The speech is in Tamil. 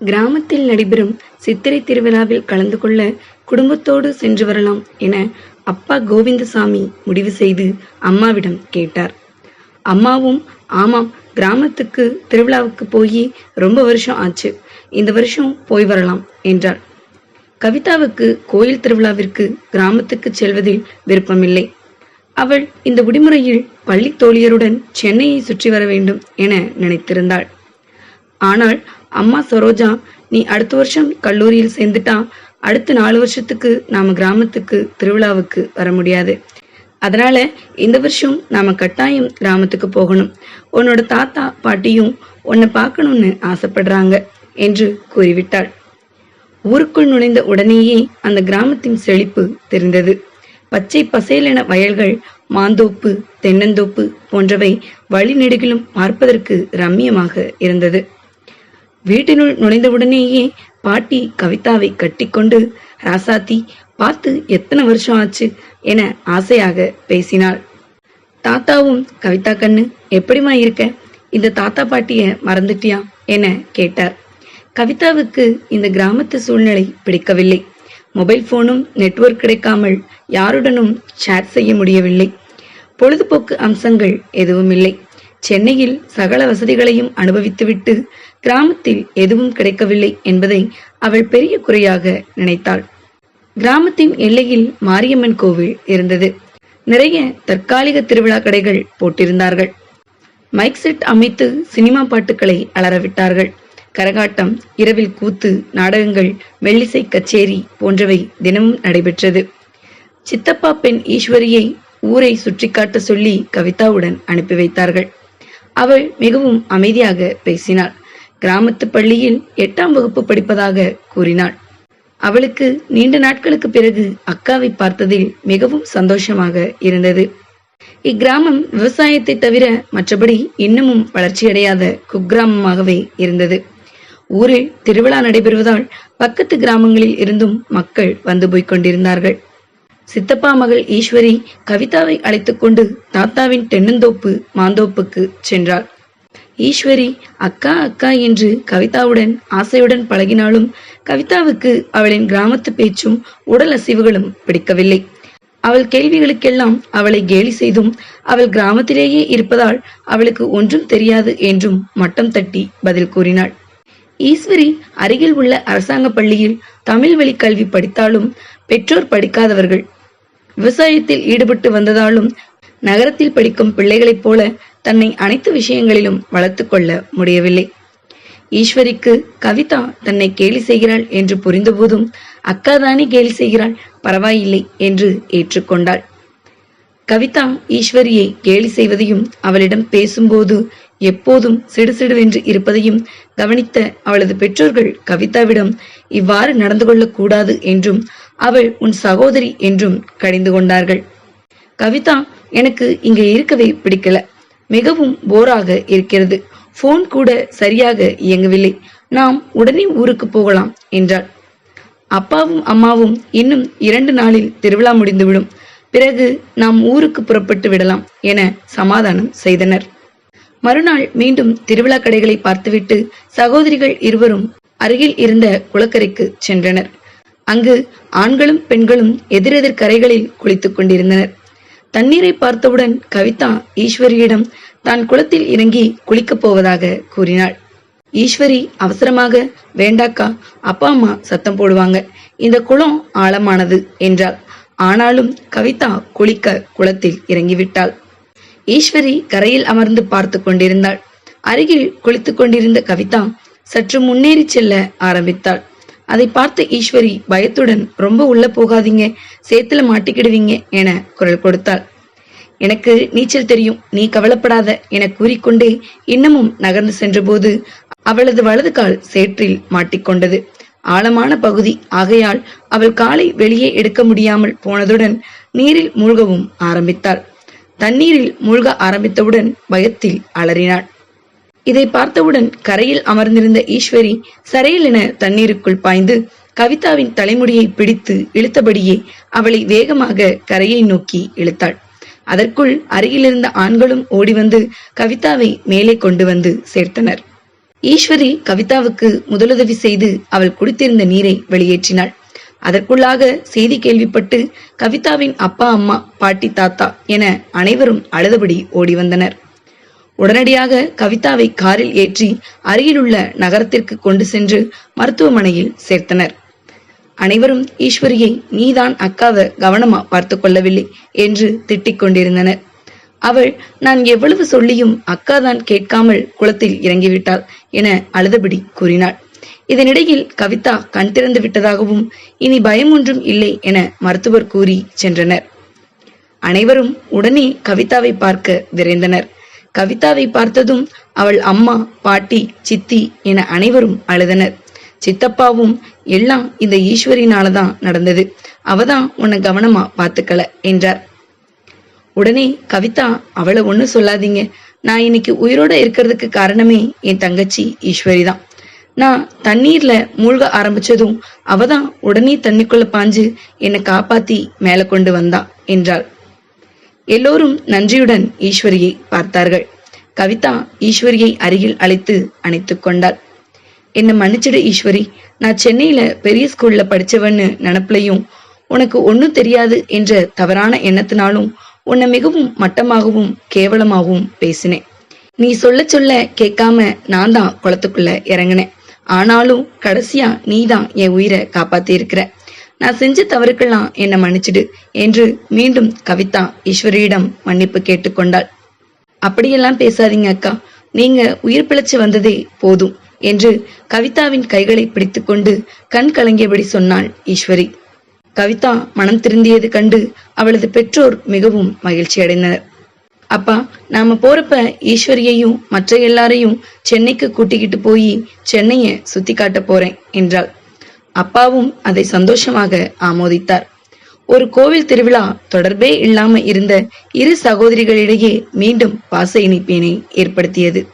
கிராமத்தில் நடைபெறும் சித்திரை திருவிழாவில் கலந்து கொள்ள குடும்பத்தோடு சென்று வரலாம் என அப்பா கோவிந்தசாமி முடிவு செய்து அம்மாவிடம் கேட்டார். அம்மாவும் ஆமாம் கிராமத்துக்கு திருவிழாவுக்கு போய் ரொம்ப வருஷம் ஆச்சு. இந்த வருஷம் போய் வரலாம் என்றாள். கவிதாவுக்கு கோயில் திருவிழாவிற்கு கிராமத்துக்கு செல்வதில் விருப்பமில்லை. அவள் இந்த விடுமுறையில் பள்ளி தோழியருடன் சென்னையை சுற்றி வர வேண்டும் என நினைத்திருந்தாள். ஆனால் அம்மா சரோஜா நீ அடுத்த வருஷம் கல்லூரியில் சேர்ந்துட்டா அடுத்த நாலு வருஷத்துக்கு நாம கிராமத்துக்கு திருவிழாவுக்கு வர முடியாது. அதனால இந்த வருஷம் நாம கட்டாயம் கிராமத்துக்கு போகணும். உன்னோட தாத்தா பாட்டியும் உன்னை பார்க்கணும்னு ஆசைப்படுறாங்க என்று கூறிவிட்டாள். ஊருக்குள் நுழைந்த உடனேயே அந்த கிராமத்தின் செழிப்பு தெரிந்தது. பச்சை பசேலென வயல்கள் மாந்தோப்பு தென்னந்தோப்பு போன்றவை வழிநெடுகிலும் பார்ப்பதற்கு ரம்மியமாக இருந்தது. வீட்டினுள் நுழைந்தவுடனேயே பாட்டி கவிதாவை கட்டிக்கொண்டு ராசாத்தி பார்த்து எத்தனை வருஷம் ஆச்சு என ஆசையாக பேசினாள். தாத்தாவும் கவிதா கண்ணு எப்படிமா இருக்க? இந்த தாத்தா பாட்டிய மறந்துட்டியா? என கேட்டார். கவிதாவுக்கு இந்த கிராமத்து சூழ்நிலை பிடிக்கவில்லை. மொபைல் போனும் நெட்வொர்க் கிடைக்காமல் யாருடனும் சேட் செய்ய முடியவில்லை. பொழுதுபோக்கு அம்சங்கள் எதுவும் இல்லை சென்னையில் சகல வசதிகளையும் அனுபவித்துவிட்டு கிராமத்தில் எதுவும் கிடைக்கவில்லை என்பதை அவள் பெரிய குறையாக நினைத்தாள். கிராமத்தின் எல்லையில் மாரியம்மன் கோவில் இருந்தது. நிறைய தற்காலிக திருவிழா கடைகள் போட்டிருந்தார்கள். மைக் செட் அமைத்து சினிமா பாட்டுகளை அலறவிட்டார்கள் கரகாட்டம் இரவில் கூத்து நாடகங்கள் மெல்லிசை கச்சேரி போன்றவை தினமும் நடைபெற்றது. சித்தப்பா பெண் ஈஸ்வரியை ஊரை சுற்றி காட்ட சொல்லி கவிதாவுடன் அனுப்பி வைத்தார்கள். அவள் மிகவும் அமைதியாக பேசினாள். கிராமத்து பள்ளியில் எட்டாம் வகுப்பு படிப்பதாக கூறினாள். அவளுக்கு நீண்ட நாட்களுக்கு பிறகு அக்காவை பார்த்ததில் மிகவும் சந்தோஷமாக இருந்தது. இக்கிராமம் விவசாயத்தை தவிர மற்றபடி இன்னமும் வளர்ச்சியடையாத குக்கிராமமாகவே இருந்தது. ஊரில் திருவிழா நடைபெறுவதால் பக்கத்து கிராமங்களில் இருந்தும் மக்கள் வந்து போய்க் கொண்டிருந்தார்கள். சித்தப்பா மகள் ஈஸ்வரி கவிதாவை அழைத்துக் கொண்டு தாத்தாவின் தென்னந்தோப்பு மாந்தோப்புக்கு சென்றாள். ஈஸ்வரி அக்கா அக்கா என்று கவிதாவுடன் ஆசையுடன் பழகினாலும் கவிதாவுக்கு அவளின் கிராமத்து பேச்சும் உடல் அசைவுகளும் பிடிக்கவில்லை. அவள் கேள்விகளுக்கெல்லாம் அவளை கேலி செய்தும் அவள் கிராமத்திலேயே இருப்பதால் அவளுக்கு ஒன்றும் தெரியாது என்றும் மட்டம் தட்டி பதில் கூறினாள். ஈஸ்வரி அருகில் உள்ள அரசாங்க பள்ளியில் தமிழ் வழி கல்வி படித்தாலும் பெற்றோர் படிக்காதவர்கள். விவசாயத்தில் ஈடுபட்டு வந்ததாலும் நகரத்தில் படிக்கும் பிள்ளைகளைப் போல தன்னை அனைத்து விஷயங்களிலும் வளர்த்து கொள்ள முடியவில்லை. ஈஸ்வரிக்கு கவிதா தன்னை கேலி செய்கிறாள் என்று புரிந்தபோதும் அக்காதானே கேலி செய்கிறாள் பரவாயில்லை என்று ஏற்றுக்கொண்டாள். கவிதா ஈஸ்வரியை கேலி செய்வதையும் அவளிடம் பேசும்போது எப்போதும் சிடுசிடுவென்று இருப்பதையும் கவனித்த அவளது பெற்றோர்கள் கவிதாவிடம் இவ்வாறு நடந்து கொள்ளக்கூடாது என்றும் அவள் உன் சகோதரி என்றும் கடிந்து கொண்டார்கள். கவிதா எனக்கு இங்கே இருக்கவே பிடிக்கல. மிகவும் போராக இருக்கிறது. போன் கூட சரியாக இயங்கவில்லை. நாம் உடனே ஊருக்கு போகலாம் என்றாள். அப்பாவும் அம்மாவும் இன்னும் இரண்டு நாளில் திருவிழா முடிந்துவிடும். பிறகு நாம் ஊருக்கு புறப்பட்டு விடலாம் என சமாதானம் செய்தனர். மறுநாள் மீண்டும் திருவிழா கடைகளை பார்த்துவிட்டு சகோதரிகள் இருவரும் அருகில் இருந்த குளக்கரைக்கு சென்றனர். அங்கு ஆண்களும் பெண்களும் எதிரெதிர் கரைகளில் குளித்துக் கொண்டிருந்தனர். தண்ணீரை பார்த்தவுடன் கவிதா ஈஸ்வரியிடம் தான் குளத்தில் இறங்கி குளிக்கப் போவதாக கூறினாள். ஈஸ்வரி அவசரமாக வேண்டாக்கா அப்பா அம்மா சத்தம் போடுவாங்க. இந்த குளம் ஆழமானது என்றாள். ஆனாலும் கவிதா குளிக்க குளத்தில் இறங்கிவிட்டாள். ஈஸ்வரி கரையில் அமர்ந்து பார்த்து கொண்டிருந்தாள். அருகில் குளித்துக் கொண்டிருந்த கவிதா சற்று முன்னேறி செல்ல ஆரம்பித்தாள். அதை பார்த்த ஈஸ்வரி பயத்துடன் ரொம்ப உள்ள போகாதீங்க சேத்துல மாட்டிக்கிடுவீங்க என குரல் கொடுத்தாள். எனக்கு நீச்சல் தெரியும் நீ கவலைப்படாத என கூறிக்கொண்டே இன்னமும் நகர்ந்து சென்றபோது அவளது வலது கால் சேற்றில் மாட்டிக்கொண்டது. ஆழமான பகுதி ஆகையால் அவள் காலை வெளியே எடுக்க முடியாமல் போனதுடன் நீரில் மூழ்கவும் ஆரம்பித்தாள். தண்ணீரில் மூழ்க ஆரம்பித்தவுடன் பயத்தில் அலறினாள். இதை பார்த்தவுடன் கரையில் அமர்ந்திருந்த ஈஸ்வரி சரையில் என தண்ணீருக்குள் பாய்ந்து கவிதாவின் தலைமுடியை பிடித்து இழுத்தபடியே அவளை வேகமாக கரையை நோக்கி இழுத்தாள். அதற்குள் அருகிலிருந்த ஆண்களும் ஓடி வந்து கவிதாவை மேலே கொண்டு வந்து சேர்த்தனர். ஈஸ்வரி கவிதாவுக்கு முதலுதவி செய்து அவள் குடித்திருந்த நீரை வெளியேற்றினாள். அதற்குள்ளாக செய்தி கேள்விப்பட்டு கவிதாவின் அப்பா அம்மா பாட்டி தாத்தா என அனைவரும் அழுதபடி ஓடி வந்தனர் உடனடியாக கவிதாவை காரில் ஏற்றி அருகிலுள்ள நகரத்திற்கு கொண்டு சென்று மருத்துவமனையில் சேர்த்தனர். அனைவரும் ஈஸ்வரியை நீதான் அக்காவை கவனமா பார்த்து கொள்ளவில்லை என்று திட்டிக் கொண்டிருந்தனர். அவள் நான் எவ்வளவு சொல்லியும் அக்காதான் கேட்காமல் குளத்தில் இறங்கிவிட்டாள் என அழுதபடி கூறினாள். இதனிடையில் கவிதா கண் திறந்து விட்டதாகவும் இனி பயம் ஒன்றும் இல்லை என மருத்துவர் கூறி சென்றனர். அனைவரும் உடனே கவிதாவை பார்க்க விரைந்தனர். கவிதாவை பார்த்ததும் அவள் அம்மா பாட்டி சித்தி என அனைவரும் அழுதனர். சித்தப்பாவும் எல்லாம் இந்த ஈஸ்வரினாலதான் நடந்தது. அவதான் உன்னை கவனமா பார்த்துக்கல என்றார். உடனே கவிதா அவளை ஒன்றும் சொல்லாதீங்க. நான் இன்னைக்கு உயிரோட இருக்கிறதுக்கு காரணமே என் தங்கச்சி ஈஸ்வரி தான் நான் தண்ணீர்ல மூழ்க ஆரம்பிச்சதும் அவதான் உடனே தண்ணிக்குள்ள பாஞ்சு என்னை காப்பாத்தி மேல கொண்டு வந்தா என்றாள். எல்லோரும் நன்றியுடன் ஈஸ்வரியை பார்த்தார்கள். கவிதா ஈஸ்வரியை அருகில் அழைத்து அணைத்து கொண்டாள். என்னை மன்னிச்சிடு ஈஸ்வரி நான் சென்னையில பெரிய ஸ்கூல்ல படிச்சவன்னு நினப்புலையும் உனக்கு ஒன்னும் தெரியாது என்ற தவறான எண்ணத்தினாலும் உன்னை மிகவும் மட்டமாகவும் கேவலமாகவும் பேசினேன். நீ சொல்ல சொல்ல கேட்காம நான் தான் குளத்துக்குள்ள இறங்கினேன். ஆனாலும் கடைசியா நீ தான் என் உயிரை காப்பாத்தி இருக்கிற நான் செஞ்ச தவறுக்கெல்லாம் என்னை மன்னிச்சிடு என்று மீண்டும் கவிதா ஈஸ்வரியிடம் மன்னிப்பு கேட்டுக்கொண்டாள். அப்படியெல்லாம் பேசாதீங்க அக்கா. நீங்க உயிர் பிழைச்சு வந்ததே போதும் என்று கவிதாவின் கைகளை பிடித்துக்கொண்டு கண் கலங்கியபடி சொன்னாள் ஈஸ்வரி. கவிதா மனம் திருந்தியது கண்டு அவளது பெற்றோர் மிகவும் மகிழ்ச்சி அடைந்தனர். அப்பா நாம போறப்ப ஈஸ்வரியையும் மற்ற எல்லாரையும் சென்னைக்கு கூட்டிக்கிட்டு போய் சென்னைய சுத்தி காட்ட போறேன் என்றாள். அப்பாவும் அதை சந்தோஷமாக ஆமோதித்தார். ஒரு கோவில் திருவிழா தொடர்பே இல்லாம இருந்த இரு சகோதரிகளிடையே மீண்டும் பாச இணைப்பினை ஏற்படுத்தியது.